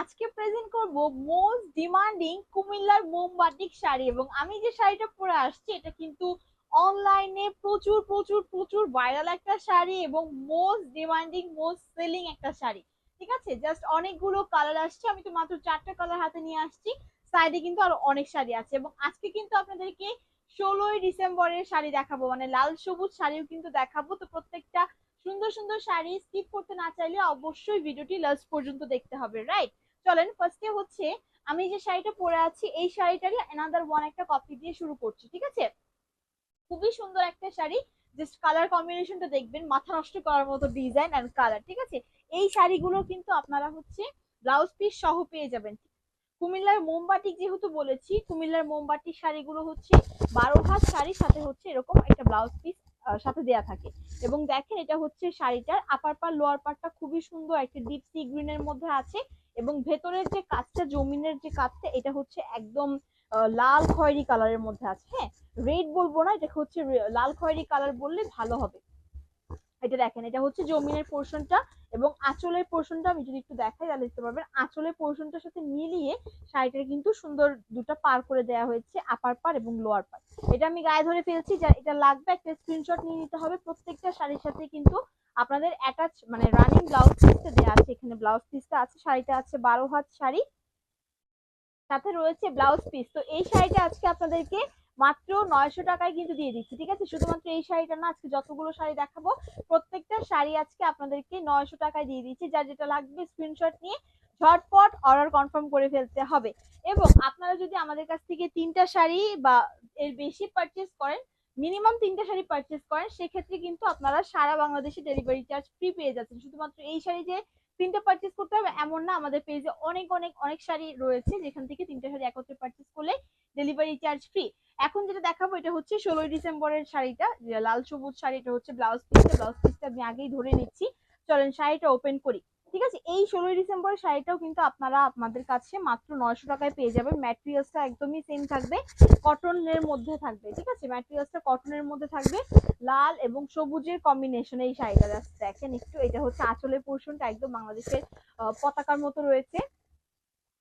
আজকে প্রেজেন্ট করব most demanding কুমিল্লার মোমবাটিক শাড়ি এবং আমি যে শাড়িটা পরে আসছি, এটা কিন্তু অনলাইনে প্রচুর প্রচুর প্রচুর ভাইরাল একটা শাড়ি এবং মোস্ট ডিমান্ডিং মোস্ট সেলিং একটা শাড়ি। ঠিক আছে? জাস্ট অনেকগুলো কালার আসছে। আমি তো মাত্র চারটা কালার হাতে নিয়ে আসছি। সাইডে কিন্তু আরও অনেক শাড়ি আছে এবং আজকে কিন্তু আপনাদেরকে ষোলোই ডিসেম্বরের শাড়ি দেখাবো। মানে লাল সবুজ শাড়িও কিন্তু দেখাবো। তো প্রত্যেকটা সুন্দর সুন্দর শাড়ি স্কিপ করতে না চাইলে অবশ্যই ভিডিওটি লাস্ট পর্যন্ত দেখতে হবে রাইট চলেন ফার্স্টে হচ্ছে আমি যে শাড়িটা পরে আছি, এই শাড়িটারই অ্যানাদার ওয়ান একটা কপি দিয়ে শুরু করছি, ঠিক আছে? খুবই সুন্দর একটা শাড়ি জাস্ট কালার কম্বিনেশনটা দেখবেন, মাথা নষ্ট করার মতো ডিজাইন অ্যান্ড কালার ঠিক আছে? এই শাড়িগুলো কিন্তু আপনারা হচ্ছে ব্লাউজ পিস সহ পেয়ে যাবেন। কুমিল্লার মোমবাটিক যেহেতু বলেছি, কুমিল্লার মোমবাটিক শাড়িগুলো হচ্ছে বারো হাত শাড়ির সাথে হচ্ছে এরকম একটা ব্লাউজ পিস সাথে দেয়া থাকে। এবং দেখেন এটা হচ্ছে শাড়িটার আপার পার লোয়ার পারটা খুবই সুন্দর একটা ডিপ সি গ্রিনের মধ্যে আছে। এবং ভেতরের যে কাজটা, জমিনের যে কাজটা, এটা হচ্ছে একদম লাল খয়েরি কালারের মধ্যে আছে। হ্যাঁ রেড বলব না এটা হচ্ছে লাল খয়েরি কালার বললে ভালো হবে। এটা দেখেন, এটা হচ্ছে জমিনের পোর্শনটা এবং আঁচলের পোর্শনটা আমি যদি একটু দেখাই তাহলে দেখতে পারবেন। আঁচলের পোর্শনটার সাথে মিলিয়ে শাড়িটার কিন্তু সুন্দর দুটো পার করে দেওয়া হয়েছে আপার পার এবং লোয়ার পার এটা আমি গায়ে ধরে ফেলছি, যা, এটা লাগবে, একটা স্ক্রিনশট নিয়ে নিতে হবে। প্রত্যেকটা শাড়ির সাথে কিন্তু আপনাদের অ্যাটাচ মানে রানিং ব্লাউজ পিসটা দেওয়া আছে। এখানে ব্লাউজ পিসটা আছে, শাড়িটা আছে বারো হাত শাড়ি। সাথে রয়েছে ব্লাউজ পিস তো এই শাড়িটা আজকে আপনাদেরকে মাত্র নয়শো টাকায় কিন্তু দিয়ে দিচ্ছি, ঠিক আছে? শুধুমাত্র এই শাড়িটা না, আজকে যতগুলো শাড়ি দেখাবো, প্রত্যেকটা শাড়ি আজকে আপনাদেরকে নয়শো টাকায় দিয়ে দিচ্ছি। যার যেটা লাগবে স্ক্রিনশট নিয়ে ঝটপট অর্ডার কনফার্ম করে ফেলতে হবে। এবং আপনারা যদি আমাদের কাছ থেকে তিনটা শাড়ি বা এর বেশি পারচেস করেন মিনিমাম তিনটা শাড়ি পারচেস করেন, সেক্ষেত্রে কিন্তু আপনারা সারা বাংলাদেশে ডেলিভারি চার্জ ফ্রি পেয়ে যাচ্ছেন। শুধুমাত্র এই শাড়ি যে তিনটে পার্চেস করতে হবে, এমন না আমাদের পেজে অনেক অনেক অনেক শাড়ি রয়েছে, যেখান থেকে তিনটে শাড়ি একত্রে পার্চেস করলে ডেলিভারি চার্জ ফ্রি এখন যেটা দেখাবো এটা হচ্ছে ষোলোই ডিসেম্বরের শাড়িটা লাল সবুজ শাড়ি, এটা হচ্ছে ব্লাউজ পিস ব্লাউজ পিসটা আমি আগেই ধরে নিচ্ছি। চলেন শাড়িটা ওপেন করি। ঠিক আছে? এই ষোলোই ডিসেম্বরের শাড়িটাও কিন্তু আপনারা আপনাদের কাছে মাত্র নয়শো টাকায় পেয়ে যাবেন। ম্যাটেরিয়ালসটা একদমই সেম থাকবে। কটনের মধ্যে থাকবে, ঠিক আছে? ম্যাটেরিয়ালসটা কটনের মধ্যে থাকবে। লাল এবং সবুজের কম্বিনেশন এই শাড়িটা দেখেন একটু। এটা হচ্ছে আঁচলের পোর্শনটা একদম বাংলাদেশের পতাকার মতো রয়েছে।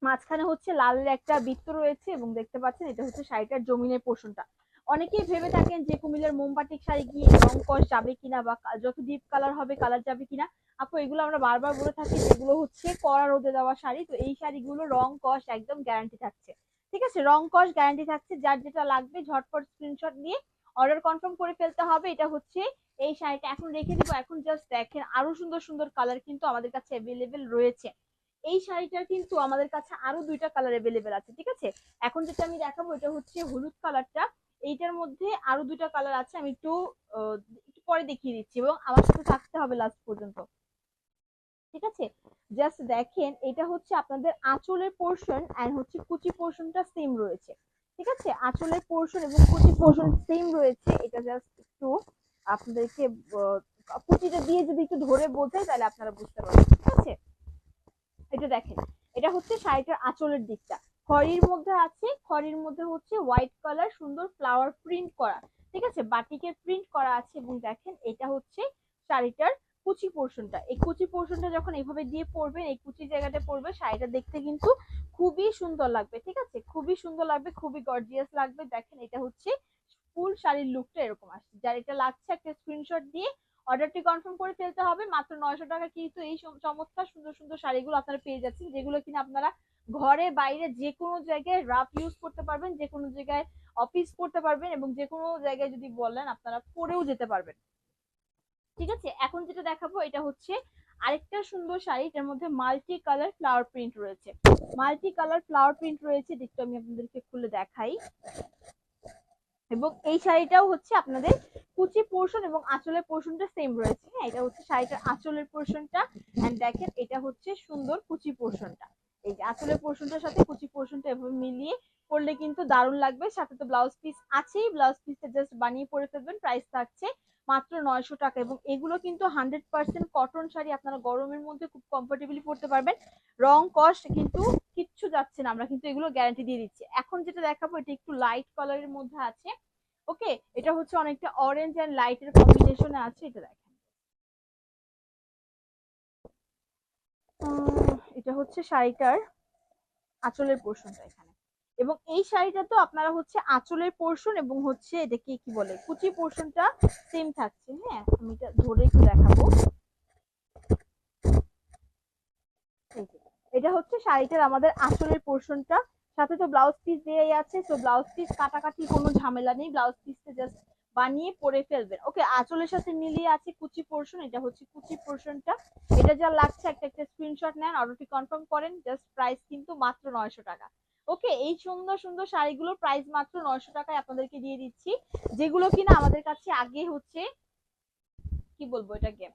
মাঝখানে হচ্ছে লালের একটা বৃত্ত রয়েছে এবং দেখতে পাচ্ছেন এটা হচ্ছে শাড়িটার জমিনের পোর্শনটা অনেকেই ভেবে থাকেন যে কুমিল্লার মোমবাটিক শাড়ি কি রং কস যাবে কিনা বা যত ডিপ কালার হবে কালার যাবে কিনা। আপু, এগুলো আমরা বারবার বলে থাকি যেগুলো হচ্ছে কড়া রোদে দেওয়া শাড়ি। তো এই শাড়িগুলো রং কস একদম গ্যারান্টি থাকছে। ঠিক আছে? রং কস গ্যারান্টি থাকছে, যার যেটা লাগবে ঝটপট স্ক্রিনশট নিয়ে অর্ডার কনফার্ম করে ফেলতে হবে। এটা হচ্ছে এই শাড়িটা। এখন রেখে দিব। এখন জাস্ট দেখেন, আরও সুন্দর সুন্দর কালার কিন্তু আমাদের কাছে অ্যাভেলেবেল রয়েছে। এই শাড়িটার কিন্তু আমাদের কাছে আরও দুইটা কালার অ্যাভেলেবেল আছে, ঠিক আছে? এখন যেটা আমি দেখাবো, এটা হচ্ছে হলুদ কালারটা এইটার মধ্যে আরও দুইটা কালার আছে। আমি একটু একটু পরে দেখিয়ে দিচ্ছি এবং আমার সাথে থাকতে হবে লাস্ট পর্যন্ত। ঠিক আছে? জাস্ট দেখেন, এটা হচ্ছে আপনাদের আঁচলের পোর্শন এন্ড হচ্ছে কুচি পোর্শনটা সেম রয়েছে। ঠিক আছে? আঁচলের পোর্শন এবং কুচি পোর্শন সেম রয়েছে। এটা জাস্ট একটু আপনাদেরকে কুচিটা দিয়ে যদি একটু ধরে বোঝাই, তাহলে আপনারা বুঝতে পারবেন। ঠিক আছে? এটা দেখেন, এটা হচ্ছে শাড়িটার আঁচলের দিকটা। খড়ির মধ্যে আছে, খড়ির মধ্যে হচ্ছে হোয়াইট কালার সুন্দর ফ্লাওয়ার প্রিন্ট করা। ঠিক আছে? বাটিকের প্রিন্ট করা আছে এবং দেখেন, এটা হচ্ছে শাড়িটার কুচি পোর্শনটা। এই কুচি পোর্শনটা যখন এইভাবে দিয়ে পরবেন, এই কুচি জায়গাটা পরবে, শাড়িটা দেখতে কিন্তু খুবই সুন্দর লাগবে, ঠিক আছে? খুবই সুন্দর লাগবে, খুবই গর্জিয়াস লাগবে। দেখেন, এটা হচ্ছে ফুল শাড়ির লুকটা এরকম আসছে। যার এটা লাগছে, একটা স্ক্রিনশট দিয়ে অর্ডারটি কনফার্ম করে ফেলতে হবে। মাত্র নয়শো টাকা কিন্তু এই চমৎকার, সুন্দর সুন্দর শাড়িগুলো আপনারা পেয়ে যাচ্ছেন, যেগুলো কিনা আপনারা ঘরে, বাইরে যে কোনো জায়গায় রাফ ইউজ করতে পারবেন, যে কোনো জায়গায় অফিস করতে পারবেন এবং যে কোনো জায়গায় যদি বলেন, আপনারা পরেও যেতে পারবেন। ঠিক আছে? এখন যেটা দেখাবো, এটা হচ্ছে আরেকটা সুন্দর শাড়ি, এটার মধ্যে মাল্টি কালার ফ্লাওয়ার প্রিন্ট রয়েছে। মাল্টি কালার ফ্লাওয়ার প্রিন্ট রয়েছে, দেখতে আমি আপনাদেরকে খুলে দেখাই। এবং এই শাড়িটাও হচ্ছে আপনাদের কুচি পোর্শন এবং আঁচলের পোর্শনটা সেম রয়েছে। হ্যাঁ এটা হচ্ছে শাড়িটার আঁচলের পোর্শনটা এন্ড দেখেন, এটা হচ্ছে সুন্দর কুচি পোর্শনটা এই যে আঁচলের পোর্শনটার সাথে কুচি পোর্শনটা এভাবে মিলিয়ে পরলে কিন্তু দারুণ লাগবে। সাথে তো ব্লাউজ পিস আছেই। ব্লাউজ পিসটা জাস্ট বানিয়ে পরে ফেলবেন। প্রাইস থাকছে মাত্র নয়শো টাকা এবং এগুলো কিন্তু হান্ড্রেড পার্সেন্ট কটন শাড়ি আপনারা গরমের মধ্যে খুব কমফোর্টেবলি পরতে পারবেন। রং কস্ট কিন্তু কিচ্ছু যাচ্ছে না। আমরা কিন্তু এগুলো গ্যারান্টি দিয়ে দিচ্ছি। এখন যেটা দেখাবো এটা একটু লাইট কালারের মধ্যে আছে। ওকে? এটা হচ্ছে অনেকটা অরেঞ্জ এন্ড লাইটের কম্বিনেশনে আছে। এটা দেখেন। এটা হচ্ছে শাড়িটার আঁচলের পোর্শনটা এখানে। এবং এই শাড়িটা তো আপনারা হচ্ছে আঁচলের পোর্শন এবং হচ্ছে এটাকে কি বলে, কুচি পোর্শনটা সেম থাকছে হ্যাঁ? আমি এটা ধরে একটু দেখাবো। এটা হচ্ছে শাড়িটার আমাদের আঁচলের পোর্শনটা সাথে তো ব্লাউজ পিস দেয়াই আছে, তো ব্লাউজ পিস কাটাকাটি কোনো ঝামেলা নেই। ব্লাউজ পিসটা জাস্ট বানিয়ে পরে ফেলবেন। ওকে আঁচলের সাথে মিলিয়ে আছে কুচি পোর্শন এটা হচ্ছে কুচি পোর্শনটা এটা যা লাগছে, একটা একটা স্ক্রিনশট নেন অর্ডারটি কনফার্ম করেন জাস্ট প্রাইস কিন্তু মাত্র নয়শো টাকা। ওকে এই সুন্দর সুন্দর শাড়িগুলোর প্রাইস মাত্র নয়শো টাকায় আপনাদেরকে দিয়ে দিচ্ছি। যেগুলো কিনা আমাদের কাছে আগে হচ্ছে, কি বলব এটাকে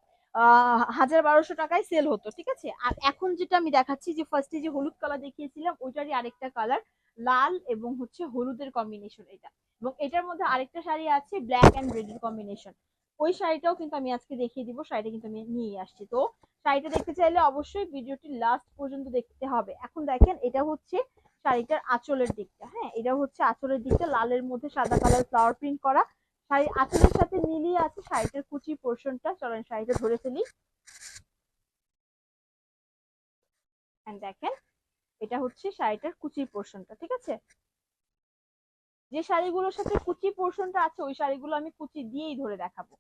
হাজার বারোশো টাকায় সেল হতো, ঠিক আছে? আর এখন যেটা আমি দেখাচ্ছি যে ফার্স্টে যে হলুদ কালার দেখিয়েছিলাম, ওইটারই আরেকটা কালার লাল এবং হচ্ছে হলুদের কম্বিনেশন এটা। এবং এটার মধ্যে আরেকটা শাড়ি আছে ব্ল্যাক অ্যান্ড রেড এর কম্বিনেশন ওই শাড়িটাও কিন্তু আমি আজকে দেখিয়ে দিব, শাড়িটা কিন্তু আমি নিয়ে আসছি। তো শাড়িটা দেখতে চাইলে অবশ্যই ভিডিওটি লাস্ট পর্যন্ত দেখতে হবে। এখন দেখেন, এটা হচ্ছে শাড়িটার আঁচলের দিকটা হ্যাঁ? এটা হচ্ছে আঁচলের দিকটা, লালের মধ্যে সাদা কালার ফ্লাওয়ার প্রিন্ট করা। শাড়ি আঁচলের সাথে মিলিয়ে আছে শাড়িটার কুচি পোর্শনটা চলেন শাড়িটা ধরে ফেলি। দেখেন এটা হচ্ছে শাড়িটার কুচি পোর্শনটা ঠিক আছে? যে শাড়িগুলোর সাথে কুচি পোর্শনটা আছে, ওই শাড়িগুলো আমি কুচি দিয়েই ধরে দেখাবো।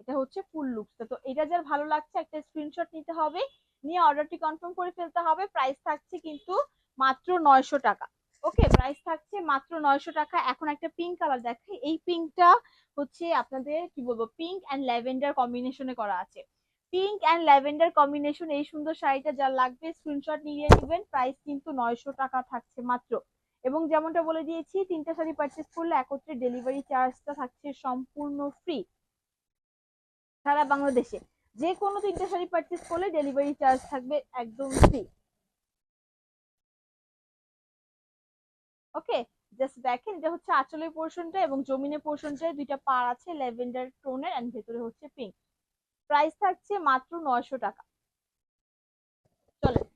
এটা হচ্ছে ফুল লুকসটা তো এটা যার ভালো লাগছে, একটা স্ক্রিনশট নিতে হবে, নিয়ে অর্ডারটি কনফার্ম করে ফেলতে হবে। প্রাইস থাকছে কিন্তু মাত্র নয়শো টাকা। ওকে প্রাইস থাকছে মাত্র নয়শো টাকা। এখন একটা পিঙ্ক কালার দেখাই। এই পিঙ্কটা হচ্ছে আপনাদের, কি বলব পিঙ্ক অ্যান্ড ল্যাভেন্ডার কম্বিনেশনে করা আছে। পিঙ্ক অ্যান্ড ল্যাভেন্ডার কম্বিনেশন এই সুন্দর শাড়িটা যা লাগবে স্ক্রিনশট নিয়ে নেবেন। প্রাইস কিন্তু নয়শো টাকা থাকছে মাত্র। এবং যেমনটা বলে দিয়েছি, তিনটা শাড়ি পারচেস করলে একত্রে ডেলিভারি চার্জটা থাকছে সম্পূর্ণ ফ্রি সারা বাংলাদেশে। যে কোনো তিনটা শাড়ি পারচেস করলে ডেলিভারি চার্জ থাকবে একদম ফ্রি ওকে জাস্ট দেখেন এটা হচ্ছে আঁচলের পোর্শনটা এবং জমিনের পোর্শনটায় দুইটা পার আছে ল্যাভেন্ডার টোনের এন্ড ভেতরে হচ্ছে পিঙ্ক প্রাইস থাকছে মাত্র নয়শো টাকা। চলেন,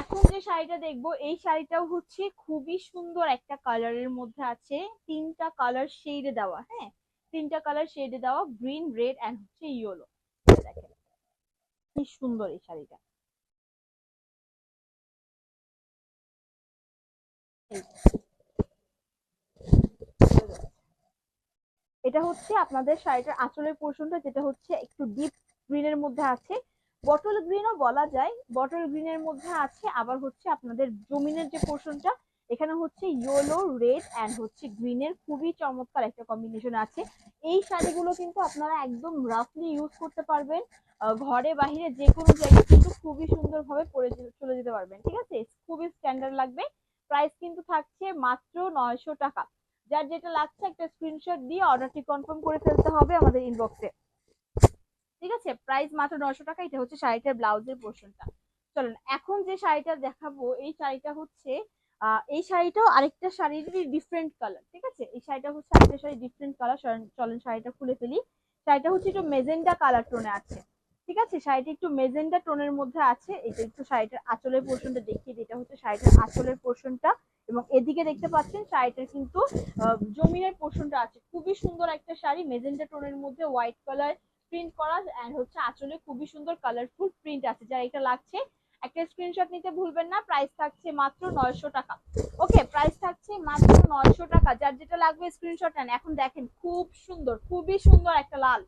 এখন যে শাড়িটা দেখব, এই শাড়িটাও হচ্ছে খুবই সুন্দর একটা কালারের মধ্যে আছে। তিনটা কালার শেডে দেওয়া হ্যাঁ? তিনটা কালার শেডে দেওয়া গ্রিন রেড এন্ড হচ্ছে ইয়েলো দেখেন, কি সুন্দর এই শাড়িটা। এটা হচ্ছে আপনাদের শাড়িটার আঁচলের পোর্শনটা যেটা হচ্ছে একটু ডিপ গ্রিনের মধ্যে আছে। বটল গ্রিনও বলা যায়। বটল গ্রিনের মধ্যে আছে আবার হচ্ছে আপনাদের জমিনের যে পোর্শনটা এখানে হচ্ছে ইয়েলো রেড অ্যান্ড হচ্ছে গ্রিনের খুবই চমৎকার একটা কম্বিনেশন আছে। এই শাড়িগুলো কিন্তু আপনারা একদম রাফলি ইউজ করতে পারবেন। ঘরে বাহিরে যে কোনো জায়গায় কিন্তু খুবই সুন্দরভাবে পরে চলে যেতে পারবেন, ঠিক আছে? খুবই স্ট্যান্ডার্ড লাগবে। প্রাইস কিন্তু থাকছে মাত্র নয়শো টাকা। যার যেটা লাগছে একটা স্ক্রিনশট দিয়ে অর্ডারটি কনফার্ম করে ফেলতে হবে আমাদের ইনবক্সে ঠিক আছে? প্রাইস মাত্র নয়শো টাকা, এটা হচ্ছে শাড়িটার ব্লাউজের পোর্শনটা চলেন, এখন যে শাড়িটা দেখাবো, এই শাড়িটা হচ্ছে এই শাড়িটাও আরেকটা শাড়ির ডিফারেন্ট কালার ঠিক আছে? এই শাড়িটা হচ্ছে আরেকটা শাড়ি ডিফারেন্ট কালার চলেন শাড়িটা খুলে ফেলি। শাড়িটা হচ্ছে একটু মেজেন্ডা কালার টোনে আছে, ঠিক আছে? শাড়িটা একটু মেজেন্ডা টোনের মধ্যে আছে, এটা একটু শাড়িটার আঁচলের পোর্শনটা দেখিয়ে দিই। এটা হচ্ছে শাড়িটার আঁচলের পোর্শনটা এবং এদিকে দেখতে পাচ্ছেন, শাড়িটার কিন্তু জমিনের পোর্শনটা আছে। খুবই সুন্দর একটা শাড়ি মেজেন্ডা টোনের মধ্যে হোয়াইট কালার প্রিন্ট করা এন্ড হচ্ছে আঁচলে খুবই সুন্দর কালারফুল প্রিন্ট আছে, যার এটা লাগছে। একটা স্ক্রিনশট নিতে ভুলবেন না প্রাইস থাকছে মাত্র নয়শো টাকা। ওকে প্রাইস থাকছে মাত্র নয়শো টাকা, যার যেটা লাগবে স্ক্রিনশট নেন। এখন দেখেন, খুব সুন্দর, খুবই সুন্দর একটা লাল।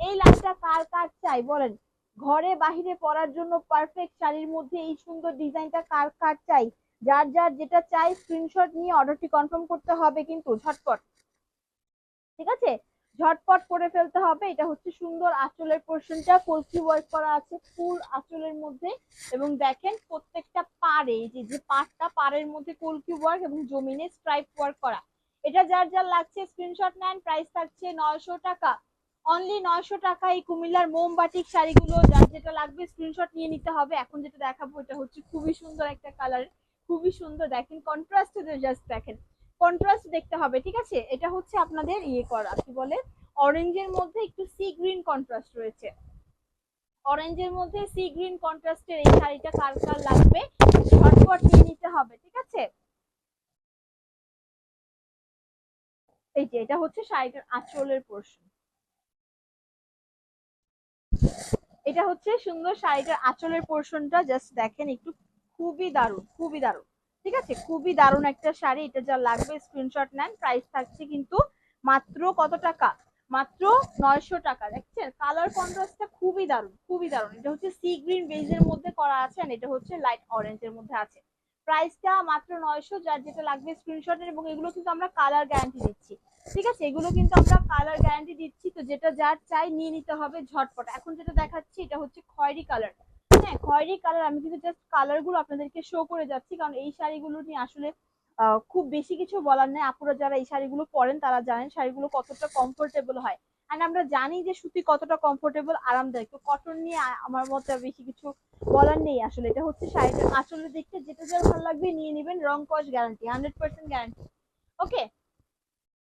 এই লালটা কার কার চাই বলেন? ঘরে বাহিরে পরার জন্য পারফেক্ট শাড়ির মধ্যে এই সুন্দর ডিজাইনটা কার কার চাই? যার যার যেটা চাই স্ক্রিনশট নিয়ে অর্ডারটি কনফার্ম করতে হবে কিন্তু, ঝটপট। ঠিক আছে? ঝটপট করে ফেলতে হবে। এটা হচ্ছে সুন্দর আঁচলের পোর্শনটা কলসি ওয়ার্ক করা আছে ফুল আঁচলের মধ্যে। এবং দেখেন প্রত্যেকটা এই যে যে পাড়টা, পাড়ের মধ্যে কলকি ওয়ার্ক এবং জমিনে স্ট্রাইপ ওয়ার্ক করা। এটা যার যার লাগছে স্ক্রিনশট নেন প্রাইস থাকছে নয়শো টাকা। অনলি নয়শো টাকা এই কুমিল্লার মোমবাটিক শাড়িগুলো, যার যেটা লাগবে স্ক্রিনশট নিয়ে নিতে হবে। এখন যেটা দেখাবো, এটা হচ্ছে খুবই সুন্দর একটা কালার খুবই সুন্দর। দেখেন কন্ট্রাস্ট জাস্ট দেখেন। কন্ট্রাস্ট দেখতে হবে, ঠিক আছে? এটা হচ্ছে আপনাদের ইয়ে করা, কি বলে? অরেঞ্জের মধ্যে একটু সি গ্রিন কন্ট্রাস্ট রয়েছে। অরেঞ্জের মধ্যে সি গ্রিন কন্ট্রাস্টের এই শাড়িটা কার কার লাগবে? ঝটপট নিয়ে নিতে হবে, ঠিক আছে? এই যে, এটা হচ্ছে শাড়িটার আঁচলের পোর্শন এটা হচ্ছে সুন্দর শাড়িটার আঁচলের পোর্শনটা জাস্ট দেখেন, একটু খুবই দারুণ খুবই দারুণ। ঠিক আছে? খুবই দারুণ একটা শাড়ি, এটা যা লাগবে স্ক্রিনশট নেন প্রাইস থাকছে কিন্তু মাত্র কত টাকা? মাত্র নয়শো টাকা, দেখছেন? কালার কন্ট্রাস্টটা খুবই দারুণ খুবই দারুণ। এটা হচ্ছে সি গ্রিন বেজের মধ্যে করা আছে আর এটা হচ্ছে লাইট অরেঞ্জের মধ্যে আছে। প্রাইসটা মাত্র নয়শো, যার যেটা লাগবে স্ক্রিনশটের এবং এগুলো কিন্তু আমরা কালার গ্যারান্টি দিচ্ছি। ঠিক আছে? এগুলো কিন্তু আমরা কালার গ্যারান্টি দিচ্ছি, তো যেটা যার চাই নিয়ে নিতে হবে ঝটপট। এখন যেটা দেখাচ্ছি, এটা হচ্ছে খয়েরি কালার হ্যাঁ খয়েরি কালার আমি কিন্তু জাস্ট কালারগুলো আপনাদেরকে শো করে যাচ্ছি, কারণ এই শাড়িগুলো নিয়ে আসলে খুব বেশি কিছু বলার নেই। আপুরা যারা এই শাড়িগুলো পরেন, তারা জানেন শাড়িগুলো কতটা কমফোর্টেবল হয়। আর আমরা জানি যে সুতি কতটা কমফোর্টেবল আরামদায়ক। তো কটন নিয়ে আমার মতে বেশি কিছু বলার নেই আসলে। এটা হচ্ছে শাড়িটার আসলে দেখতে যেটা যার ভালো লাগবে নিয়ে নেবেন, রং কস guarantee hundred percent guarantee okay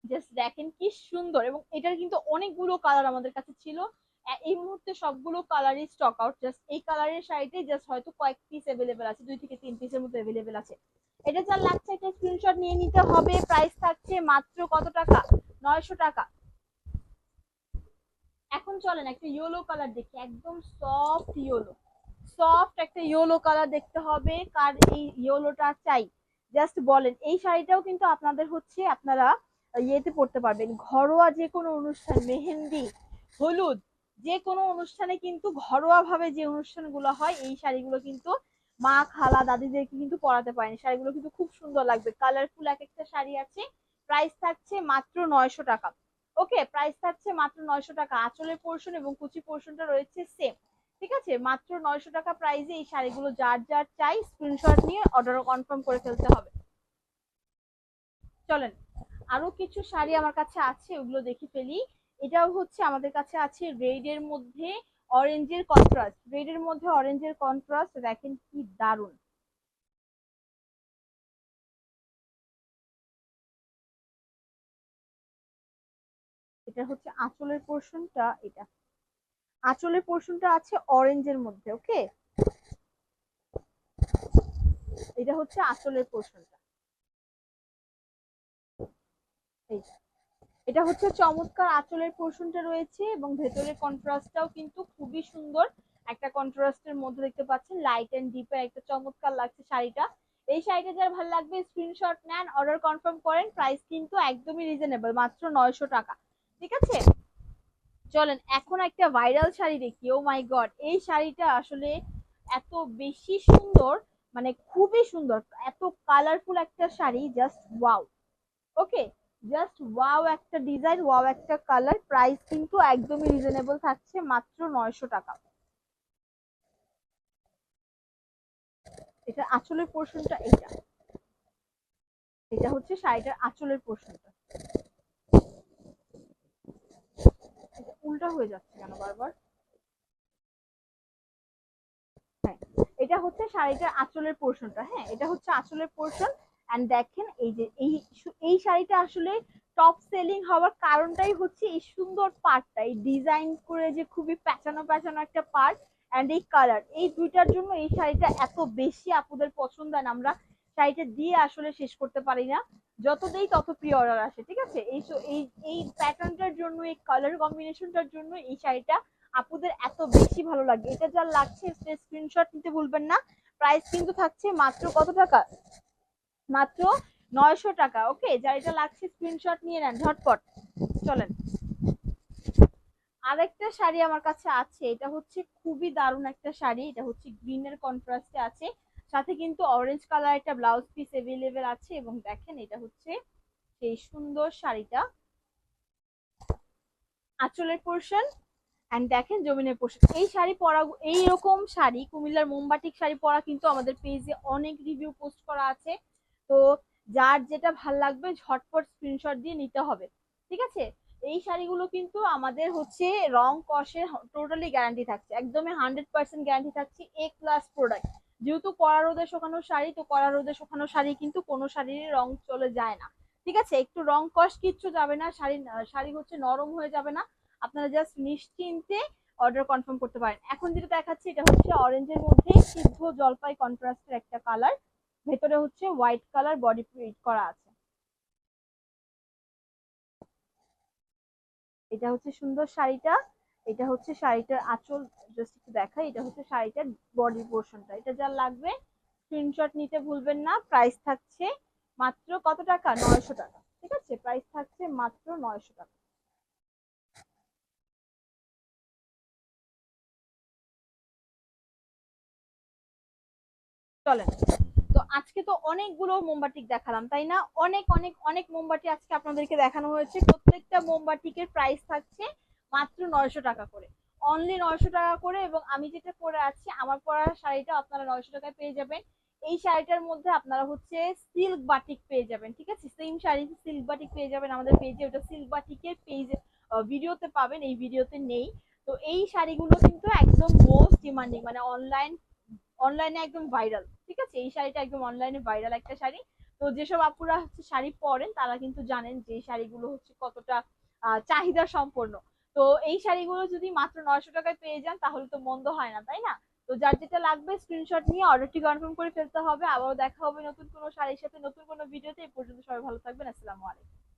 just দেখেন কি সুন্দর। এবং এটার কিন্তু অনেকগুলো কালার আমাদের কাছে ছিল। এই মুহূর্তে সবগুলো কালারই স্টক আউট জাস্ট এই কালারের শাড়িটাই জাস্ট হয়তো কয়েক পিস অ্যাভেলেবেল আছে, দুই থেকে তিন পিসের মতো অ্যাভেলেবেল আছে। এটা যার লাগছে একটা স্ক্রিনশট নিয়ে নিতে হবে প্রাইস থাকছে মাত্র কত টাকা? নয়শো টাকা। এখন চলেন একটা ইয়েলো কালার দেখি, একদম সফট ইয়েলো সফট একটা ইয়েলো কালার দেখতে হবে, কার এই ইয়েলোটা চাই? জাস্ট বলেন, এই শাড়িটাও কিন্তু আপনাদের হচ্ছে, আপনারা ইয়েতে পড়তে পারবেন। ঘরোয়া যে কোনো অনুষ্ঠান, মেহেন্দি, হলুদ যে কোনো অনুষ্ঠানে কিন্তু ঘরোয়া ভাবে যে অনুষ্ঠানগুলো হয়, এই শাড়িগুলো কিন্তু মা, খালা, দাদিদেরকে কিন্তু পরাতে পারেন। শাড়িগুলো কিন্তু খুব সুন্দর লাগবে। কালারফুল এক একটা শাড়ি আছে। প্রাইস থাকছে মাত্র নয়শো টাকা। ওকে প্রাইস থাকছে মাত্র নয়শো টাকা। আঁচলের পোর্শন এবং কুচি পোর্শনটা রয়েছে সেম ঠিক আছে? মাত্র নয়শো টাকা প্রাইসে এই শাড়িগুলো যার যার চাই স্ক্রিনশট নিয়ে অর্ডার কনফার্ম করে ফেলতে হবে। চলেন। আরও কিছু শাড়ি আমার কাছে আছে, ওগুলো দেখে ফেলি। এটাও হচ্ছে আমাদের কাছে আছে রেড এর মধ্যে অরেঞ্জের কন্ট্রাস্ট রেড এর মধ্যে অরেঞ্জের কন্ট্রাস্ট দেখেন কি দারুণ। এটা হচ্ছে আঁচলের পোর্শনটা এটা। আঁচলের পোর্শনটা আছে অরেঞ্জের মধ্যে ওকে এটা হচ্ছে আঁচলের পোর্শনটা এই যে। এটা হচ্ছে চমৎকার আঁচলের পোর্শনটা রয়েছে এবং ভেতরের কন্ট্রাস্টটাও কিন্তু খুবই সুন্দর। একটা কন্ট্রাস্টের মধ্যে দেখতে পাচ্ছেন লাইট এন্ড ডিপের একটা চমৎকার লাগছে শাড়িটা। এই শাড়িটা যার ভালো লাগবে স্ক্রিনশট নেন অর্ডার কনফার্ম করেন প্রাইস কিন্তু একদমই রিজনেবল মাত্র নয়শো টাকা। ঠিক আছে? চলেন, এখন একটা ভাইরাল শাড়ি দেখি। ও মাই গড এই শাড়িটা আসলে এত বেশি সুন্দর মানে খুবই সুন্দর, এত কালারফুল একটা sari just wow okay just wow একটা ডিজাইন ওয়াও একটা কালার প্রাইস কিন্তু একদমই রিজনেবল থাকছে মাত্র নয়শো টাকা। এটা আঁচলের পোর্শনটা এটা এটা হচ্ছে শাড়িটার আঁচলের পোর্শনটা উল্টা হয়ে যাচ্ছে কেন বারবার? হ্যাঁ এটা হচ্ছে শাড়িটার আঁচলের পোর্শনটা হ্যাঁ এটা হচ্ছে আঁচলের পোর্শন এন্ড দেখেন এই যে, এই এই শাড়িটা আসলে টপ সেলিং হওয়ার কারণটাই হচ্ছে এই সুন্দর পার্টটা এই ডিজাইন করে যে খুবই প্যাঁচানো প্যাঁচানো একটা পার্ট এন্ড এই কালার এই দুইটার জন্য এই শাড়িটা এত বেশি আপুদের পছন্দ and আমরা শাড়িটা দিয়ে আসলে শেষ করতে পারি না। যত দেই তত প্রি অর্ডার আসে, ঠিক আছে? এই এই এই প্যাটার্নটার জন্য, এই কালার কম্বিনেশনটার জন্য এই শাড়িটা আপুদের এত বেশি ভালো লাগে। এটা যা লাগছে স্ক্রিনশট নিতে ভুলবেন না। প্রাইস কিন্তু থাকছে মাত্র কত টাকা? মাত্র নয়শো টাকা। ওকে যার এটা লাগছে স্ক্রিনশট নিয়ে নেন, ঝটপট। চলেন। আরেকটা শাড়ি আমার কাছে আছে, এটা হচ্ছে খুবই দারুণ একটা শাড়ি, এটা হচ্ছে গ্রিনের কন্ট্রাস্টে আছে। সাথে কিন্তু অরেঞ্জ কালার একটা ব্লাউজ পিস এভেলেবেল আছে এবং দেখেন এটা হচ্ছে সেই সুন্দর শাড়িটা। আঁচলের পোর্শন অ্যান্ড দেখেন জমিনের পোর্শন এই শাড়ি পরা এইরকম শাড়ি, কুমিল্লার মোমবাটিক শাড়ি পরা কিন্তু আমাদের পেজে অনেক রিভিউ পোস্ট করা আছে। তো যার যেটা ভালো লাগবে ঝটপট স্ক্রিনশট দিয়ে নিতে হবে। ঠিক আছে? এই শাড়িগুলো কিন্তু আমাদের হচ্ছে রং কষে টোটালি গ্যারান্টি থাকছে। একদমই হান্ড্রেড পার্সেন্ট গ্যারান্টি থাকছে এ ক্লাস প্রোডাক্ট যেহেতু কড়া রোদে শুকানো শাড়ি, তো কড়া রোদে শুকানো শাড়ি কিন্তু কোনো শাড়ির রং চলে যায় না। ঠিক আছে? একটু রং কষ কিচ্ছু যাবে না, শাড়ি শাড়ি হচ্ছে নরম হয়ে যাবে না। আপনারা জাস্ট নিশ্চিন্তে অর্ডার কনফার্ম করতে পারেন। এখন যেটা দেখাচ্ছি, এটা হচ্ছে অরেঞ্জের মধ্যে সিদ্ধ জলপাই কন্ট্রাস্টের একটা কালার ভেতরে হচ্ছে হোয়াইট কালার বডি প্রিন্ট করা আছে। এটা হচ্ছে সুন্দর শাড়িটা, এটা হচ্ছে শাড়িটার আঁচল জাস্ট একটু দেখাই, এটা হচ্ছে শাড়িটার বডি পোর্শনটা এটা যা লাগবে স্ক্রিনশট নিতে ভুলবেন না প্রাইস থাকছে মাত্র কত টাকা? নয়শো টাকা। ঠিক আছে? প্রাইস থাকছে মাত্র নয়শো টাকা। চলেন। আজকে তো অনেকগুলো মোমবাতিক দেখালাম, তাই না? অনেক অনেক অনেক মোমবাতি আজকে আপনাদেরকে দেখানো হয়েছে। প্রত্যেকটা মোমবাতিকের প্রাইস থাকছে মাত্র নয়শো টাকা করে। অনলি নয়শো টাকা করে এবং আমি যেটা পরে আছি, আমার পরা শাড়িটা আপনারা নয়শো টাকায় পেয়ে যাবেন। এই শাড়িটার মধ্যে আপনারা হচ্ছে সিল্ক বাটিক পেয়ে যাবেন, ঠিক আছে? সেম শাড়ি সিল্ক বাটিক পেয়ে যাবেন আমাদের পেজে ওটা সিল্ক বাটিকের পেজ ভিডিওতে পাবেন, এই ভিডিওতে নেই। তো এই শাড়িগুলো কিন্তু একদম মোস্ট ডিমান্ডিং মানে অনলাইন অনলাইনে একদম ভাইরাল ঠিক আছে? এই শাড়িটা একদম অনলাইনে ভাইরাল একটা শাড়ি। তো যেসব আপুরা হচ্ছে শাড়ি পরেন, তারা কিন্তু জানেন যে এই শাড়িগুলো হচ্ছে কতটা চাহিদা সম্পন্ন। তো এই শাড়িগুলো যদি মাত্র নয়শো টাকায় পেয়ে যান, তাহলে তো মন্দ হয় না, তাই না? তো যার যেটা লাগবে স্ক্রিনশট নিয়ে অর্ডারটি কনফার্ম করে ফেলতে হবে। আবারও দেখা হবে নতুন কোনো শাড়ির সাথে, নতুন কোনো ভিডিওতে এই পর্যন্ত সবাই ভালো থাকবেন। আসসালামু আলাইকুম।